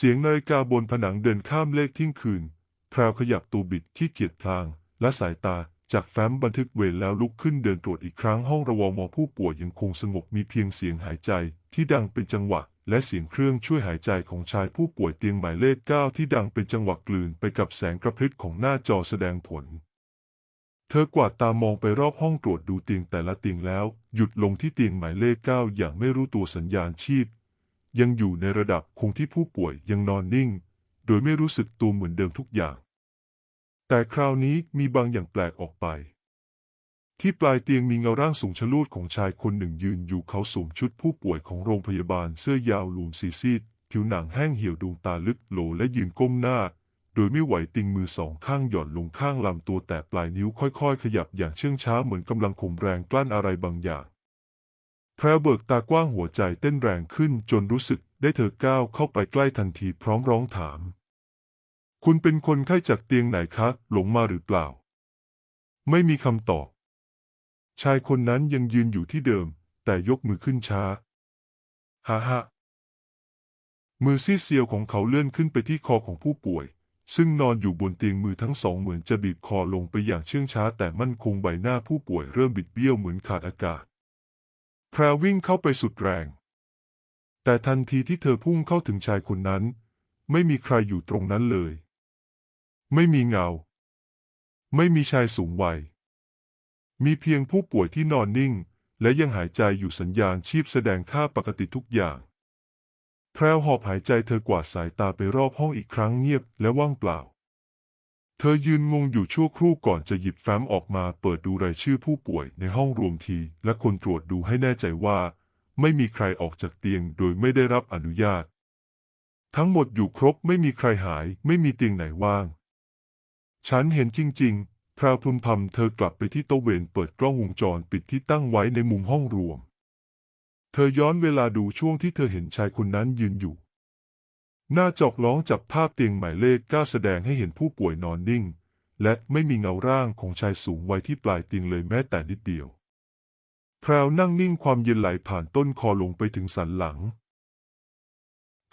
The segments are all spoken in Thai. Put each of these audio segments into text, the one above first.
เสียงนาฬิกาบนผนังเดินข้ามเลขเที่ยงคืนแพรวขยับตัวบิดที่เกียจพลาง และสายตาจากแฟ้มบันทึกเวรแล้วลุกขึ้นเดินตรวจอีกครั้งห้องระวมอผู้ป่วยยังคงสงบมีเพียงเสียงหายใจที่ดังเป็นจังหวะ และเสียงเครื่องช่วยหายใจของชายผู้ป่วยเตียงหมายเลขเก้าที่ดังเป็นจังหวะกลืนไปกับแสงกระพริบของหน้าจอแสดงผล เธอกวาดตามองไปรอบห้องตรวจดูเตียงแต่ละเตียงแล้ว หยุดลงที่เตียงหมายเลขเก้าอย่างไม่รู้ตัวสัญญาณชีพ ยังอยู่ในระดับคงที่ผู้ป่วยยังนอนนิ่ง โดยไม่รู้สึกตัวเหมือนเดิมทุกอย่าง แต่คราวนี้มีบางอย่างแปลกออกไป ที่ปลายเตียงมีเงาร่างสูงชะลูดของชายคนหนึ่งยืนอยู่เขาสวมชุดผู้ป่วยของโรงพยาบาลเสื้อยาวลูมซีซีดผิวหนังแห้งเหี่ยวดวงตาลึกโหลและยืนก้มหน้า โดยไม่ไหวติงมือสองข้างหย่อนลงข้างลำตัวแต่ปลายนิ้วค่อยๆ ขยับอย่างเชื่องช้าเหมือนกำลังข่มแรงกลั้นอะไรบางอย่าง แพรเบิกตากว้างหัวใจเต้นแรงขึ้นจนรู้สึกได้เธอก้าวเข้าไปใกล้ทันทีพร้อมร้องถาม คุณเป็นคนไข้จากเตียงไหนคะ หลงมาหรือเปล่า ไม่มีคำตอบ ชายคนนั้นยังยืนอยู่ที่เดิม แต่ยกมือขึ้นช้าฮ่าฮ่ามือซีดเซียวของเขาเลื่อนขึ้นไปที่คอของผู้ป่วย ซึ่งนอนอยู่บนเตียงมือทั้งสองเหมือนจะบีบคอลงไปอย่างเชื่องช้า แต่มั่นคงใบหน้าผู้ป่วยเริ่มบิดเบี้ยวเหมือนขาดอากาศ พรวิ่งเข้าไปสุดแรง แต่ทันทีที่เธอพุ่งเข้าถึงชายคนนั้น ไม่มีใครอยู่ตรงนั้นเลย ไม่มีเงา ไม่มีชายสูงวัย มีเพียงผู้ป่วยที่นอนนิ่ง และยังหายใจอยู่สัญญาณชีพแสดงค่าปกติทุกอย่างแพรวหอบหายใจเธอกวาดสายตาไปรอบห้องอีกครั้งเงียบและว่างเปล่า เธอยืนงงอยู่ชั่วครู่ก่อนจะหยิบแฟ้มออกมาเปิดดูรายชื่อผู้ป่วยในห้องรวมที และคนตรวจดูให้แน่ใจว่า ไม่มีใครออกจากเตียงโดยไม่ได้รับอนุญาต ทั้งหมดอยู่ครบไม่มีใครหายไม่มีเตียงไหนว่าง ฉันเห็นจริง ๆ พราวพลุมพำเธอกลับไปที่โต๊ะเวนเปิดกล้องวงจรปิดที่ตั้งไว้ในมุมห้องรวม เธอย้อนเวลาดูช่วงที่เธอเห็นชายคนนั้นยืนอยู่ หน้าจอกล้องจับภาพเตียงหมายเลขก้าแสดงให้เห็นผู้ป่วยนอนนิ่ง และไม่มีเงาร่างของชายสูงวัยที่ปลายเตียงเลยแม้แต่นิดเดียว แพรวนั่งนิ่งความเย็นไหลผ่านต้นคอลงไปถึงสันหลัง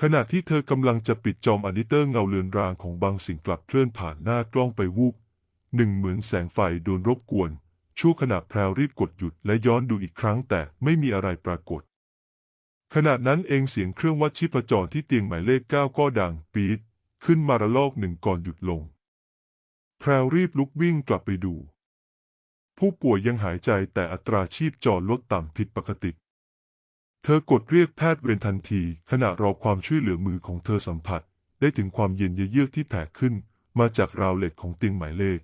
ขณะที่เธอกำลังจะปิดจอมอนิเตอร์เงาเลือนรางของบางสิ่งกลับเคลื่อนผ่านหน้ากล้องไปวูบหนึ่งเหมือนแสงไฟโดนรบกวนชั่วขณะแพรวรีบกดหยุดและย้อนดูอีกครั้งแต่ไม่มีอะไรปรากฏ ขณะนั้นเองเสียงเครื่องวัดชีพจรที่เตียงหมายเลขเก้าก็ดังปี๊ดขึ้นมาระลอกหนึ่งก่อนหยุดลง แพรวรีบลุกวิ่งกลับไปดู ผู้ป่วยยังหายใจแต่อัตราชีพจรลดต่ำผิดปกติ เธอกดเรียกแพทย์เวรทันที ขณะรอความช่วยเหลือมือของเธอสัมผัส ได้ถึงความเย็นเยือกที่แผ่ขึ้น มาจากราวเหล็กของเตียงหมายเลข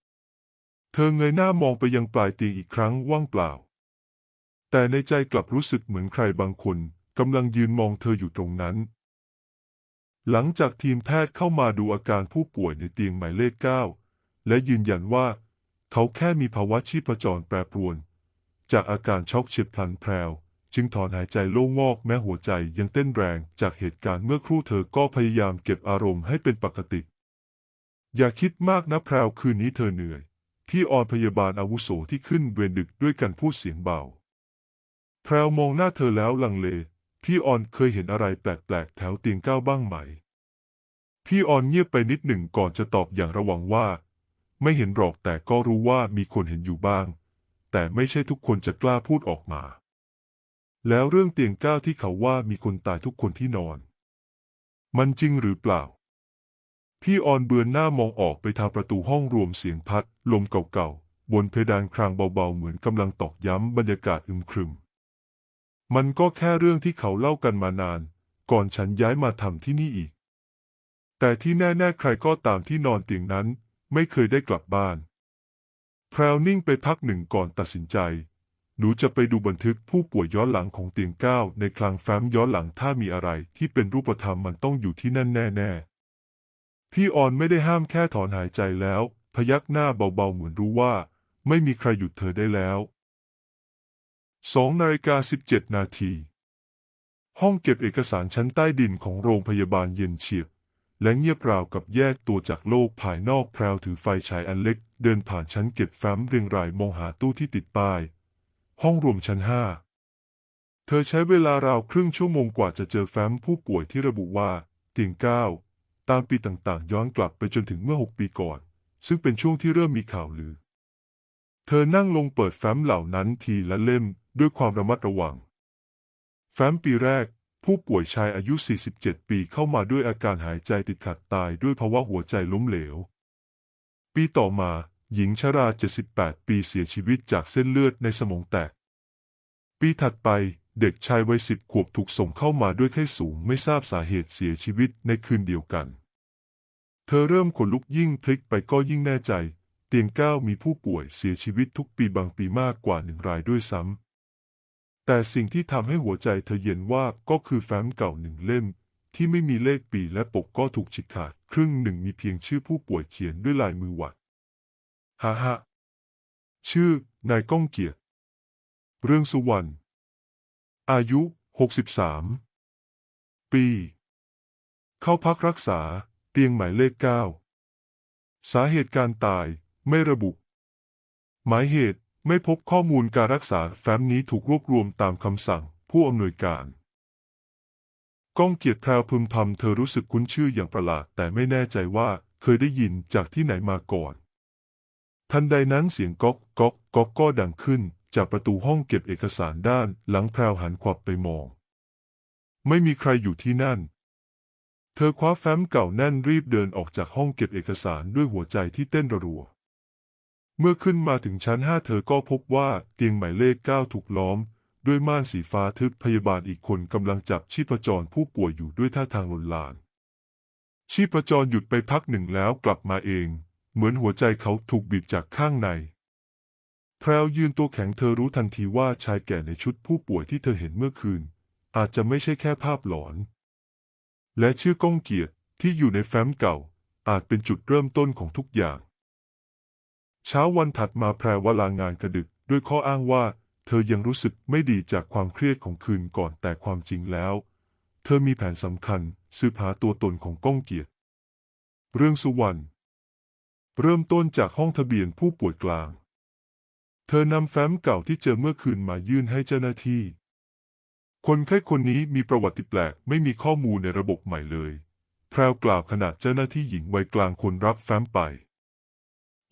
9 เธอเงยหน้ามองไปยังปลายเตียงอีกครั้งว่างเปล่า แต่ในใจกลับรู้สึกเหมือนใครบางคนกำลังยืนมองเธออยู่ตรงนั้น หลังจากทีมแพทย์เข้ามาดูอาการผู้ป่วยในเตียงหมายเลข 9 และยืนยันว่า เขาแค่มีภาวะชีพจรแปรปรวน จากอาการช็อกเฉียบพลันแพรวจึงถอนหายใจโล่งงอกแม้หัวใจยังเต้นแรงจากเหตุการณ์เมื่อครู่เธอก็พยายามเก็บอารมณ์ให้เป็นปกติ อย่าคิดมากนะแพรวคืนนี้เธอเหนื่อยที่ออนพยาบาลอาวุโสที่ขึ้นเวรดึกด้วยกันพูดเสียงเบา แพรวมองหน้าเธอแล้วลังเล พี่ออนเคยเห็นอะไรแปลกๆ แถวเตียงเก้าบ้างไหม พี่ออนเงียบไปนิดหนึ่งก่อนจะตอบอย่างระวังว่า ไม่เห็นหรอกแต่ก็รู้ว่ามีคนเห็นอยู่บ้าง แต่ไม่ใช่ทุกคนจะกล้าพูดออกมา แล้วเรื่องเตียงเก้าที่เขาว่ามีคนตายทุกคนที่นอน มันจริงหรือเปล่า พี่ออนเบือนหน้ามองออกไปทางประตูห้องรวมเสียงพัดลมเก่าๆบนเพดานครางเบาๆเหมือนกำลังตอกย้ำบรรยากาศอึมครึม มันก็แค่เรื่องที่เขาเล่ากันมานาน ก่อนฉันย้ายมาทำที่นี่อีก แต่ที่แน่ๆใครก็ตามที่นอนเตียงนั้น ไม่เคยได้กลับบ้านแพรวนิ่งไปพักหนึ่งก่อนตัดสินใจ หนูจะไปดูบันทึกผู้ป่วยย้อนหลังของเตียงเก้าในคลังแฟ้มย้อนหลังถ้ามีอะไรที่เป็นรูปธรรมมันต้องอยู่ที่นั่นแน่ๆ พี่ออนไม่ได้ห้ามแค่ถอนหายใจแล้ว พยักหน้าเบาๆเหมือนรู้ว่า ไม่มีใครหยุดเธอได้แล้ว สองนาฬิกาสิบเจ็ดนาที ห้องเก็บเอกสารชั้นใต้ดินของโรงพยาบาลเย็นเฉียบ และเงียบราวกับแยกตัวจากโลกภายนอกแพรวถือไฟฉายอันเล็ก เดินผ่านชั้นเก็บแฟ้มเรียงรายมองหาตู้ที่ติดป้าย ห้องรวมชั้นห้าเธอใช้เวลาราวครึ่งชั่วโมงกว่าจะเจอแฟ้มผู้ป่วยที่ระบุว่าเตียงเก้าตามปีต่างๆ ย้อนกลับไปจนถึงเมื่อหกปีก่อน ซึ่งเป็นช่วงที่เริ่มมีข่าวลือ เธอนั่งลงเปิดแฟ้มเหล่านั้นทีละเล่ม ด้วยความระมัดระวัง แฟ้มปีแรก ผู้ป่วยชายอายุ 47 ปีเข้ามาด้วยอาการหายใจติดขัดตายด้วยภาวะหัวใจล้มเหลว ปีต่อมา หญิงชรา 78 ปีเสียชีวิตจากเส้นเลือดในสมองแตก ปีถัดไปเด็กชายวัยสิบขวบถูกส่งเข้ามาด้วยไข้สูงไม่ทราบสาเหตุเสียชีวิตในคืนเดียวกัน เธอเริ่มขนลุกยิ่งพลิกไปก็ยิ่งแน่ใจ เตียงเก้ามีผู้ป่วยเสียชีวิตทุกปีบางปีมากกว่าหนึ่งรายด้วยซ้ำ แต่สิ่งที่ทำให้หัวใจเธอเย็นว่าก็คือแฟ้มเก่าหนึ่งเล่ม ที่ไม่มีเลขปีและปกก็ถูกฉีกขาด ครึ่งหนึ่งมีเพียงชื่อผู้ป่วยเขียนด้วยลายมือหวัดฮ่าฮ่าชื่อนายก้องเกียรติ เรื่องสุวรรณ อายุ 63 ปี เข้าพักรักษา เตียงหมายเลขเก้าสาเหตุการตายไม่ระบุ หมายเหตุ ไม่พบข้อมูลการรักษาแฟ้มนี้ถูกรวบรวมตามคำสั่งผู้อำนวยการก้องเกียรติแพรวพึมพำเธอรู้สึกคุ้นชื่ออย่างประหลาดแต่ไม่แน่ใจว่าเคยได้ยินจากที่ไหนมาก่อน ทันใดนั้นเสียงก๊อกก๊อกก๊อกก็ดังขึ้น จากประตูห้องเก็บเอกสารด้านหลังแพรวหันขวับไปมอง ไม่มีใครอยู่ที่นั่น เธอคว้าแฟ้มเก่าแน่นรีบเดินออกจากห้องเก็บเอกสารด้วยหัวใจที่เต้นรัว เมื่อขึ้นมาถึงชั้นห้าเธอก็พบว่าเตียงหมายเลขเก้าถูกล้อม ด้วยม่านสีฟ้าทึบพยาบาลอีกคนกำลังจับชีพจรผู้ป่วยอยู่ด้วยท่าทางลนลาน ชีพจรหยุดไปพักหนึ่งแล้วกลับมาเอง เหมือนหัวใจเขาถูกบีบจากข้างในแพรวยืนตัวแข็งเธอรู้ทันทีว่าชายแก่ในชุดผู้ป่วยที่เธอเห็นเมื่อคืน อาจจะไม่ใช่แค่ภาพหลอน และชื่อก้องเกียรติที่อยู่ในแฟ้มเก่า อาจเป็นจุดเริ่มต้นของทุกอย่าง เช้าวันถัดมาแพรวลางานกระดึกด้วยข้ออ้างว่า เธอยังรู้สึกไม่ดีจากความเครียดของคืนก่อนแต่ความจริงแล้ว เธอมีแผนสำคัญสืบหาตัวตนของก้องเกียรติ เรื่องสุวรรณเริ่มต้นจากห้องทะเบียนผู้ป่วยกลาง เธอนำแฟ้มเก่าที่เจอเมื่อคืนมายื่นให้เจ้าหน้าที่ คนไข้คนนี้มีประวัติแปลกไม่มีข้อมูลในระบบใหม่เลย แพรวกล่าวขณะเจ้าหน้าที่หญิงวัยกลางคนรับแฟ้มไป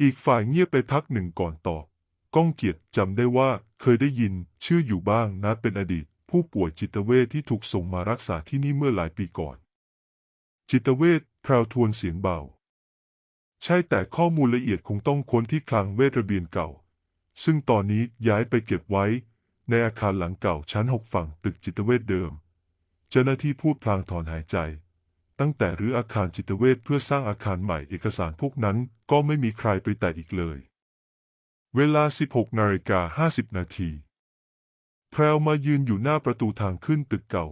อีกฝ่ายเงียบไปพักหนึ่งก่อนตอบก้องเกียรติจำได้ว่าเคยได้ยินชื่ออยู่บ้างนะเป็นอดีต ผู้ป่วยจิตเวชที่ถูกส่งมารักษาที่นี่เมื่อหลายปีก่อน จิตเวชแพรวทวนเสียงเบา ใช่แต่ข้อมูลละเอียดคงต้องค้นที่คลังเวทระเบียนเก่า ซึ่งตอนนี้ย้ายไปเก็บไว้ ในอาคารหลังเก่าชั้นหกฝั่งตึกจิตเวชเดิม เจ้าหน้าที่พูดพลางถอนหายใจ ตั้งแต่รื้ออาคารจิตเวชเพื่อสร้างอาคารใหม่เอกสารพวกนั้นก็ไม่มีใครไปแตะอีกเลย เวลา 16นาฬิกา50 นาทีแพรวมายืนอยู่หน้าประตูทางขึ้นตึกเก่า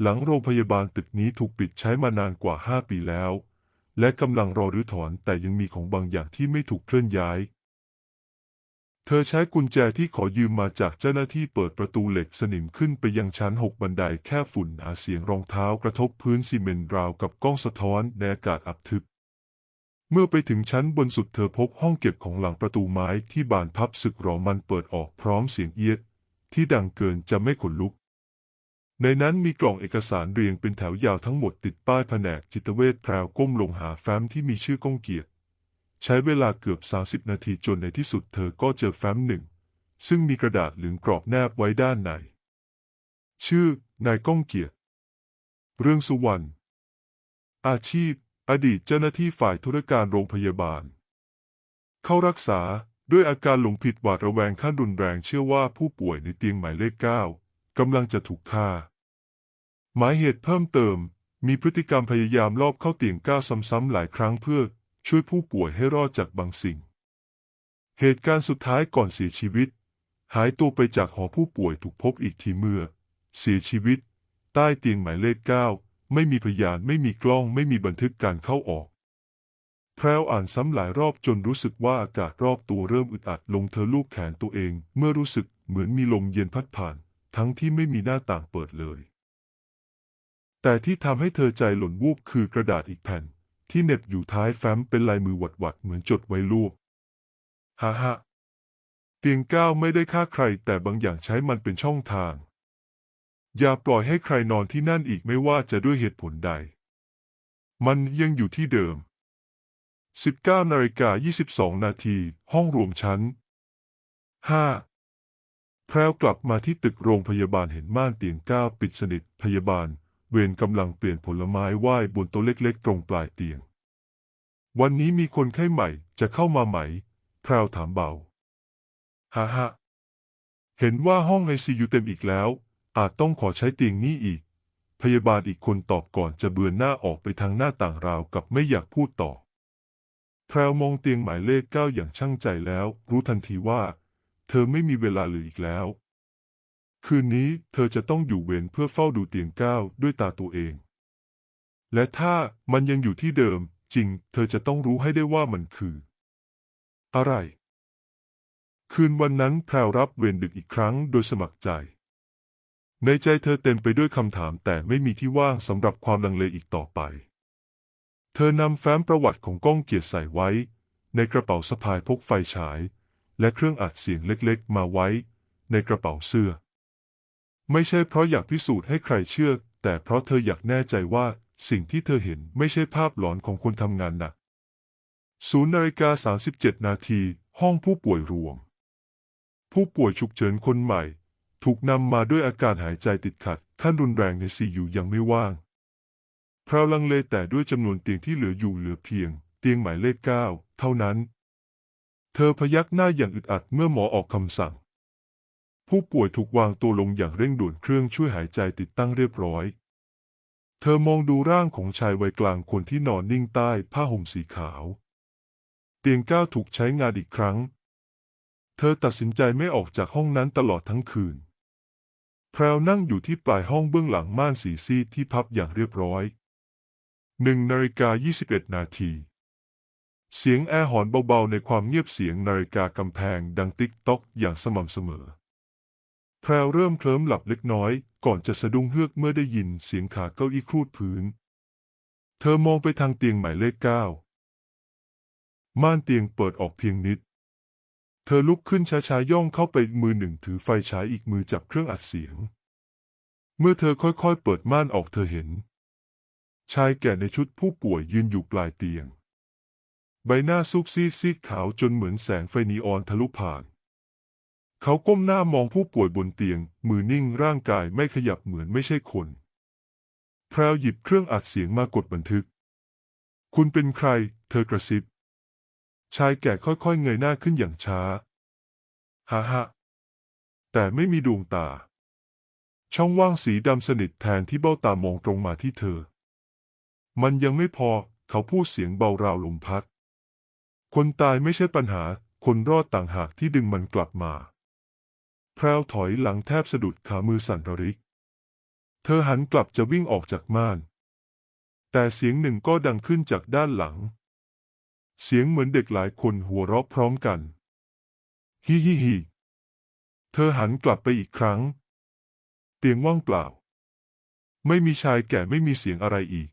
หลังโรงพยาบาลตึกนี้ถูกปิดใช้มานานกว่า 5 ปีแล้ว และกำลังรอรื้อถอนแต่ยังมีของบางอย่างที่ไม่ถูกเคลื่อนย้าย เธอใช้กุญแจที่ขอยืมมาจากเจ้าหน้าที่เปิดประตูเหล็กสนิมขึ้นไปยังชั้นหกบันไดแค่ฝุ่นหนาเสียงรองเท้ากระทบพื้นซีเมนต์ราวกับกล้องสะท้อนในอากาศอับทึบ เมื่อไปถึงชั้นบนสุดเธอพบห้องเก็บของหลังประตูไม้ที่บานพับสึกรอมันเปิดออกพร้อมเสียงเอียด ที่ดังเกินจะไม่ขนลุก ในนั้นมีกล่องเอกสารเรียงเป็นแถวยาวทั้งหมดติดป้ายแผนกจิตเวชแพรวก้มลงหาแฟ้มที่มีชื่อก้องเกียรติ ใช้เวลาเกือบ 30 นาทีจนในที่สุดเธอก็เจอแฟ้มหนึ่ง ซึ่งมีกระดาษเหลืองกรอบแนบไว้ด้านใน ชื่อ นายก้องเกียรติ เรื่องสุวรรณ อาชีพ อดีตเจ้าหน้าที่ฝ่ายธุรการโรงพยาบาล เข้ารักษาด้วยอาการหลงผิดหวาดระแวงขั้นรุนแรงเชื่อว่าผู้ป่วยในเตียงหมายเลขเก้ากำลังจะถูกฆ่า หมายเหตุเพิ่มเติม มีพฤติกรรมพยายามลอบเข้าเตียงก้าซ้ำๆหลายครั้งเพื่อ ช่วยผู้ป่วยให้รอดจากบางสิ่ง เหตุการณ์สุดท้ายก่อนเสียชีวิต หายตัวไปจากหอผู้ป่วยถูกพบอีกทีเมื่อ เสียชีวิต ใต้เตียงหมายเลขเก้าไม่มีพยานไม่มีกล้องไม่มีบันทึกการเข้าออกแพรวอ่านซ้ำหลายรอบจนรู้สึกว่าอากาศรอบตัวเริ่มอึดอัดลงเธอลูบแขนตัวเอง เมื่อรู้สึกเหมือนมีลมเย็นพัดผ่าน ทั้งที่ไม่มีหน้าต่างเปิดเลย แต่ที่ทำให้เธอใจหล่นวูบคือกระดาษอีกแผ่น ที่เน็บอยู่ท้ายแฟ้มเป็นลายมือหวัดๆเหมือนจดไว้ลูกฮ่าฮ่าเตียงก้าวไม่ได้ฆ่าใคร แต่บางอย่างใช้มันเป็นช่องทาง อย่าปล่อยให้ใครนอนที่นั่นอีกไม่ว่าจะด้วยเหตุผลใด มันยังอยู่ที่เดิม 19นาฬิกา22 นาที ห้องรวมชั้น 5 แพรวกลับมาที่ตึกโรงพยาบาลเห็นม่านเตียงก้าวปิดสนิทพยาบาล วรกำลังเปลี่ยนผลไม้ไหว้บนโต๊ะเล็กๆ ตรงปลายเตียง วันนี้มีคนไข้ใหม่จะเข้ามาไหมแพรวถามเบา ฮ่าฮเห็นว่าห้องไอซียูเต็มอีกแล้ว อาจต้องขอใช้เตียงนี้อีก พยาบาลอีกคนตอบก่อนจะเบือนหน้าออกไปทางหน้าต่างราวกับไม่อยากพูดต่อ แพรวมองเตียงหมายเลขเก้าอย่างช่างใจแล้ว รู้ทันทีว่า เธอไม่มีเวลาเหลืออีกแล้ว คืนนี้เธอจะต้องอยู่เวรเพื่อเฝ้าดูเตียงก้าวด้วยตาตัวเอง และถ้ามันยังอยู่ที่เดิมจริง เธอจะต้องรู้ให้ได้ว่ามันคือ อะไร คืนวันนั้นแพรวรับเวรดึกอีกครั้งโดยสมัครใจ ในใจเธอเต็มไปด้วยคำถามแต่ไม่มีที่ว่างสำหรับความลังเลอีกต่อไป เธอนำแฟ้มประวัติของก้องเกียรติใส่ไว้ ในกระเป๋าสะพายพกไฟฉาย และเครื่องอัดเสียงเล็กๆ มาไว้ ในกระเป๋าเสื้อ ไม่ใช่เพราะอยากพิสูจน์ให้ใครเชื่อ แต่เพราะเธออยากแน่ใจว่าสิ่งที่เธอเห็นไม่ใช่ภาพหลอนของคนทำงานหนักศูนย์นาฬิกา37นาที ห้องผู้ป่วยรวม ผู้ป่วยฉุกเฉินคนใหม่ ถูกนำมาด้วยอาการหายใจติดขัด ขั้นรุนแรงในซีอยู่ยังไม่ว่างพราวลังเลแต่ด้วยจำนวนเตียงที่เหลืออยู่เหลือเพียง เตียงหมายเลขเก้าเท่านั้น เธอพยักหน้าอย่างอึดอัดเมื่อหมอออกคำสั่ง ผู้ป่วยถูกวางตัวลงอย่างเร่งด่วนเครื่องช่วยหายใจติดตั้งเรียบร้อย เธอมองดูร่างของชายวัยกลางคนที่นอนนิ่งใต้ผ้าห่มสีขาว เตียงก้าวถูกใช้งานอีกครั้ง เธอตัดสินใจไม่ออกจากห้องนั้นตลอดทั้งคืน แพรวนั่งอยู่ที่ปลายห้องเบื้องหลังม่านสีซีดที่พับอย่างเรียบร้อยหนึ่งนาฬิกา21นาทีเสียงแอร์หอนเบาๆในความเงียบเสียงนาฬิกากำแพงดังติ๊กต๊อกอย่างสม่ำเสมอ แพรเริ่มเคลิ้มหลับเล็กน้อย ก่อนจะสะดุ้งเฮือกเมื่อได้ยินเสียงขาเก้าอี้ครูดพื้น เธอมองไปทางเตียงหมายเลขเก้าม่านเตียงเปิดออกเพียงนิด เธอลุกขึ้นช้าๆย่องเข้าไปมือหนึ่งถือไฟฉายอีกมือจับเครื่องอัดเสียง เมื่อเธอค่อยๆเปิดม่านออกเธอเห็น ชายแก่ในชุดผู้ป่วยยืนอยู่ปลายเตียง ใบหน้าซุกซีดซีดขาวจนเหมือนแสงไฟนีออนทะลุผ่าน เขาก้มหน้ามองผู้ป่วยบนเตียง มือนิ่งร่างกายไม่ขยับเหมือนไม่ใช่คนแพรวหยิบเครื่องอัดเสียงมากดบันทึก คุณเป็นใคร เธอกระซิบ ชายแก่ค่อยๆ เงยหน้าขึ้นอย่างช้าฮ่าฮ่าแต่ไม่มีดวงตา ช่องว่างสีดำสนิทแทนที่เบ้าตามองตรงมาที่เธอ มันยังไม่พอ เขาพูดเสียงเบาราวลมพัด คนตายไม่ใช่ปัญหา คนรอดต่างหากที่ดึงมันกลับมา แพรวถอยหลังแทบสะดุดขามือสั่นระริก เธอหันกลับจะวิ่งออกจากม่าน แต่เสียงหนึ่งก็ดังขึ้นจากด้านหลัง เสียงเหมือนเด็กหลายคนหัวเราะพร้อมกัน ฮิฮิฮิเธอหันกลับไปอีกครั้ง เตียงว่างเปล่า ไม่มีชายแก่ไม่มีเสียงอะไรอีก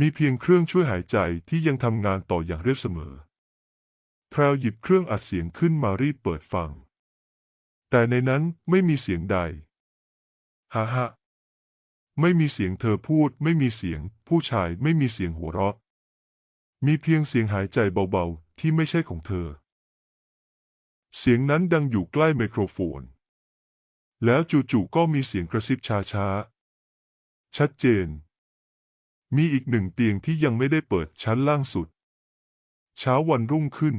มีเพียงเครื่องช่วยหายใจที่ยังทำงานต่ออย่างเรียบเสมอ แพรวหยิบเครื่องอัดเสียงขึ้นมารีบเปิดฟัง แต่ในนั้นไม่มีเสียงใดฮ่าฮ่าไม่มีเสียงเธอพูด ไม่มีเสียง ผู้ชายไม่มีเสียงหัวเราะ มีเพียงเสียงหายใจเบาๆ ที่ไม่ใช่ของเธอ เสียงนั้นดังอยู่ใกล้ไมโครโฟน แล้วจู่ๆก็มีเสียงกระซิบช้าๆ ชัดเจน มีอีกหนึ่งเตียงที่ยังไม่ได้เปิดชั้นล่างสุด เช้าวันรุ่งขึ้น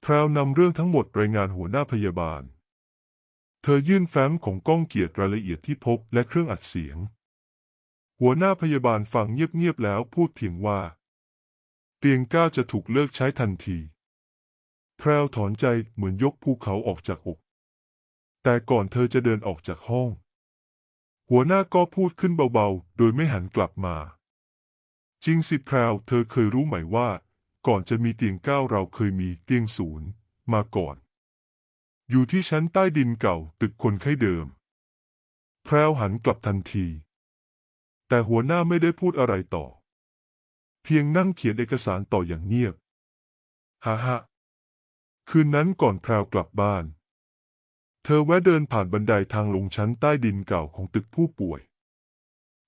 แพรวนำเรื่องทั้งหมดรายงานหัวหน้าพยาบาล เธอยื่นแฟ้มของก้องเกียรติรายละเอียดที่พบและเครื่องอัดเสียง หัวหน้าพยาบาลฟังเงียบๆแล้วพูดเพียงว่า เตียงก้าจะถูกเลิกใช้ทันทีแพรวถอนใจเหมือนยกภูเขาออกจากอก แต่ก่อนเธอจะเดินออกจากห้อง หัวหน้าก็พูดขึ้นเบาๆ โดยไม่หันกลับมา จริงสิแพรวเธอเคยรู้ไหมว่า ก่อนจะมีเตียงเก้าเราเคยมีเตียงศูนย์มาก่อน อยู่ที่ชั้นใต้ดินเก่าตึกคนไข้เดิม แพรวหันกลับทันที แต่หัวหน้าไม่ได้พูดอะไรต่อ เพียงนั่งเขียนเอกสารต่ออย่างเงียบฮ่าฮคืนนั้นก่อนแพรวกลับบ้าน เธอแวะเดินผ่านบันไดาทางลงชั้นใต้ดินเก่าของตึกผู้ป่วย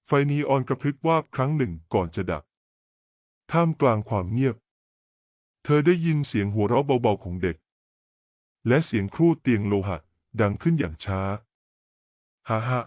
ไฟนีออนกระพริบวาบครั้งหนึ่งก่อนจะดับ ท่ามกลางความเงียบ เธอได้ยินเสียงหัวเราะเบาๆของเด็ก และเสียงครูดเตียงโลหะ ดังขึ้นอย่างช้า ฮ่าฮ่า